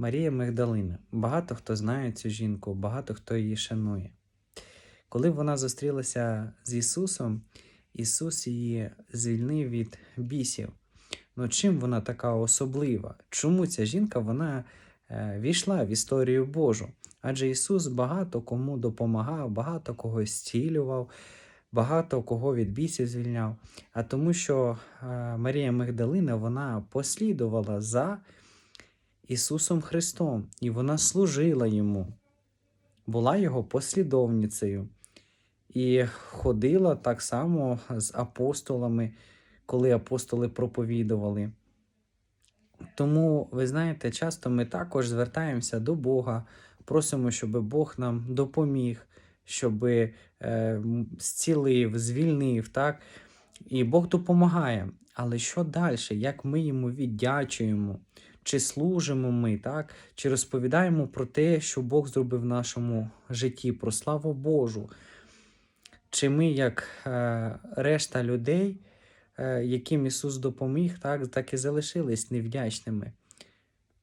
Марія Магдалина. Багато хто знає цю жінку, багато хто її шанує. Коли вона зустрілася з Ісусом, Ісус її звільнив від бісів. Ну чим вона така особлива? Чому ця жінка вона е, війшла в історію Божу? Адже Ісус багато кому допомагав, багато кого зцілював, багато кого від бісів звільняв. А тому, що е, Марія Магдалина вона послідувала за Ісусом Христом, і вона служила йому, була його послідовницею і ходила так само з апостолами, коли апостоли проповідували. Тому, ви знаєте, часто ми також звертаємося до Бога, просимо, щоб Бог нам допоміг, щоб е, зцілив, звільнив, так? І Бог допомагає. Але що далі? Як ми йому віддячуємо? Чи служимо ми, так? Чи розповідаємо про те, що Бог зробив в нашому житті, про славу Божу? Чи ми, як е, решта людей, е, яким Ісус допоміг, так, так і залишились невдячними?